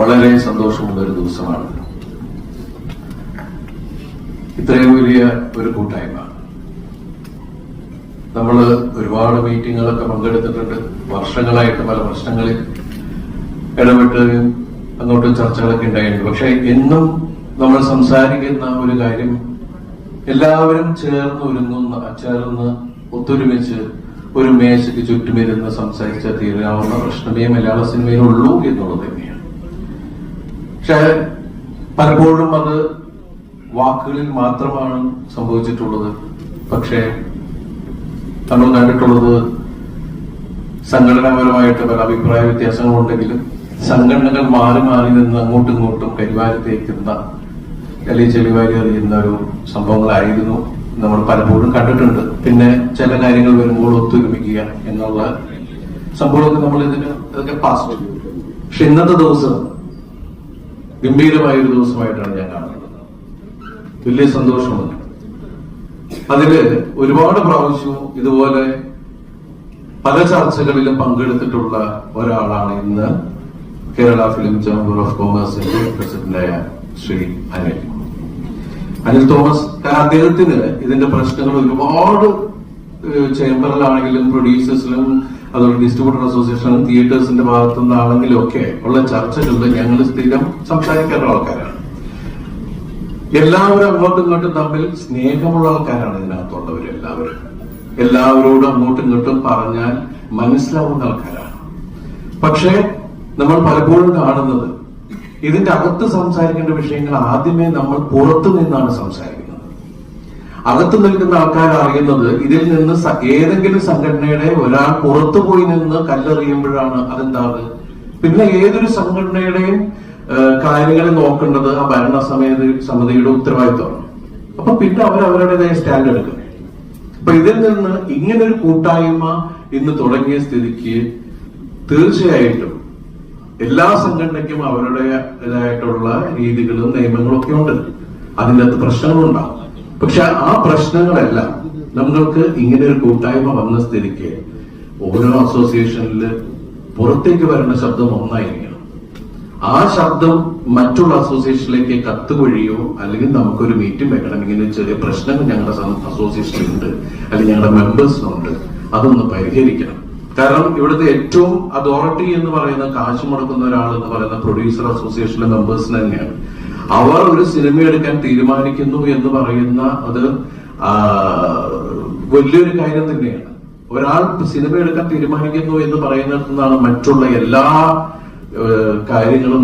വളരെ സന്തോഷമുള്ള ഒരു ദിവസമാണ്. ഇത്രയും വലിയ ഒരു കൂട്ടായ്മ. നമ്മൾ ഒരുപാട് മീറ്റിങ്ങുകളൊക്കെ പങ്കെടുത്തിട്ടുണ്ട്. വർഷങ്ങളായിട്ട് പല പ്രശ്നങ്ങളിൽ ഇടപെട്ട് അങ്ങോട്ട് ചർച്ചകളൊക്കെ ഉണ്ടായിട്ടുണ്ട്. പക്ഷെ എന്നും നമ്മൾ സംസാരിക്കുന്ന ഒരു കാര്യം എല്ലാവരും ചേർന്ന് ഒരുങ്ങുന്ന ചേർന്ന് ഒത്തൊരുമിച്ച് ഒരു മേശയ്ക്ക് ചുറ്റുമിരുന്ന് സംസാരിച്ചാൽ തീരാവുന്ന പ്രശ്നമേ മലയാള സിനിമയിലുള്ളൂ എന്നുള്ളത് തന്നെയാണ്. പക്ഷെ പലപ്പോഴും അത് വാക്കുകളിൽ മാത്രമാണ് സംഭവിച്ചിട്ടുള്ളത്. പക്ഷേ നമ്മൾ കണ്ടിട്ടുള്ളത് സംഘടനാപരമായിട്ട് പല അഭിപ്രായ വ്യത്യാസങ്ങളുണ്ടെങ്കിലും സംഘടനകൾ മാറി മാറി നിന്ന് അങ്ങോട്ടും ഇങ്ങോട്ടും കരിവാരി തേക്കുന്ന അല്ലെങ്കിൽ ചെളിവാരി അറിയുന്ന ഒരു സംഭവങ്ങളായിരുന്നു നമ്മൾ പലപ്പോഴും കണ്ടിട്ടുണ്ട്. പിന്നെ ചില കാര്യങ്ങൾ വരുമ്പോൾ ഒത്തൊരുമിക്കുക എന്നുള്ള സംഭവമൊക്കെ നമ്മൾ ഇതിന് ഇതൊക്കെ പാസ് പക്ഷെ ഇന്നത്തെ ദിവസം ഗംഭീരമായ ഒരു ദിവസമായിട്ടാണ് ഞാൻ കാണുന്നത്. വലിയ സന്തോഷമുണ്ട് അതിൽ ഒരുപാട് പ്രാവശ്യവും ഇതുപോലെ പല ചർച്ചകളിലും പങ്കെടുത്തിട്ടുള്ള ഒരാളാണ് ഇന്ന് കേരള ഫിലിം ചേംബർ ഓഫ് കോമേഴ്സിന്റെ പ്രസിഡന്റായ ശ്രീ അനിൽ. അനിൽ തോമസ് അദ്ദേഹത്തിന് ഇതിന്റെ പ്രശ്നങ്ങൾ ഒരുപാട് ചേംബറിലാണെങ്കിലും പ്രൊഡ്യൂസേഴ്സിലും അതുപോലെ ഡിസ്ട്രിബ്യൂട്ടർ അസോസിയേഷൻ തിയേറ്റേഴ്സിന്റെ ഭാഗത്തുനിന്ന് ആണെങ്കിലും ഒക്കെ ഉള്ള ചർച്ചകളിൽ ഞങ്ങൾ സ്ഥിരം സംസാരിക്കാറുള്ള ആൾക്കാരാണ്. എല്ലാവരും അങ്ങോട്ടും ഇങ്ങോട്ടും തമ്മിൽ സ്നേഹമുള്ള ആൾക്കാരാണ് ഇതിനകത്തുള്ളവർ എല്ലാവരും. എല്ലാവരോടും അങ്ങോട്ടും ഇങ്ങോട്ടും പറഞ്ഞാൽ മനസ്സിലാവുന്ന ആൾക്കാരാണ്. പക്ഷേ നമ്മൾ പലപ്പോഴും കാണുന്നത് ഇതിന്റെ അകത്ത് സംസാരിക്കേണ്ട വിഷയങ്ങൾ ആദ്യമേ നമ്മൾ പുറത്തു നിന്നാണ് സംസാരിക്കുന്നത്. അകത്ത് നിൽക്കുന്ന ആൾക്കാർ അറിയുന്നത് ഇതിൽ നിന്ന് ഏതെങ്കിലും സംഘടനയുടെ ഒരാൾ പുറത്തു പോയി നിന്ന് കല്ലെറിയുമ്പോഴാണ് അതെന്താണ്? പിന്നെ ഏതൊരു സംഘടനയുടെയും കാര്യങ്ങളെ നോക്കേണ്ടത് ആ ഭരണ സമയത്ത് സമിതിയുടെ ഉത്തരവാദിത്വമാണ്. അപ്പൊ പിന്നെ അവർ അവരുടേതായ സ്റ്റാൻഡ് എടുക്കും. അപ്പൊ ഇതിൽ നിന്ന് ഇങ്ങനെ ഒരു കൂട്ടായ്മ ഇന്ന് തുടങ്ങിയ സ്ഥിതിക്ക് തീർച്ചയായിട്ടും എല്ലാ സംഘടനയ്ക്കും അവരുടേതായിട്ടുള്ള രീതികളും നിയമങ്ങളും ഒക്കെ ഉണ്ട്. അതിന്റെ അകത്ത് പ്രശ്നങ്ങളുണ്ടാവും പക്ഷെ ആ പ്രശ്നങ്ങളെല്ലാം നമ്മൾക്ക് ഇങ്ങനെ ഒരു കൂട്ടായ്മ വന്ന സ്ഥിതിക്ക് ഓരോ അസോസിയേഷനിൽ പുറത്തേക്ക് വരുന്ന ശബ്ദം ഒന്നായിരിക്കണം. ആ ശബ്ദം മറ്റുള്ള അസോസിയേഷനിലേക്ക് കത്ത് വഴിയോ അല്ലെങ്കിൽ നമുക്കൊരു മീറ്റിംഗ് വെക്കണം. ഇങ്ങനെ ചെറിയ പ്രശ്നങ്ങൾ ഞങ്ങളുടെ അസോസിയേഷനിലുണ്ട് അല്ലെങ്കിൽ ഞങ്ങളുടെ മെമ്പേഴ്സിനുണ്ട്. അതൊന്ന് പരിഹരിക്കണം. കാരണം ഇവിടുത്തെ ഏറ്റവും അതോറിറ്റി എന്ന് പറയുന്ന കാശ് മുടക്കുന്ന ഒരാൾ എന്ന് പറയുന്ന പ്രൊഡ്യൂസർ അസോസിയേഷനിലെ മെമ്പേഴ്സിന് തന്നെയാണ്. അവർ ഒരു സിനിമ എടുക്കാൻ തീരുമാനിക്കുന്നു എന്ന് പറയുന്ന അത് വലിയൊരു കാര്യം തന്നെയാണ്. ഒരാൾ സിനിമ എടുക്കാൻ തീരുമാനിക്കുന്നു എന്ന് പറയുന്നിടത്തു നിന്നാണ് മറ്റുള്ള എല്ലാ കാര്യങ്ങളും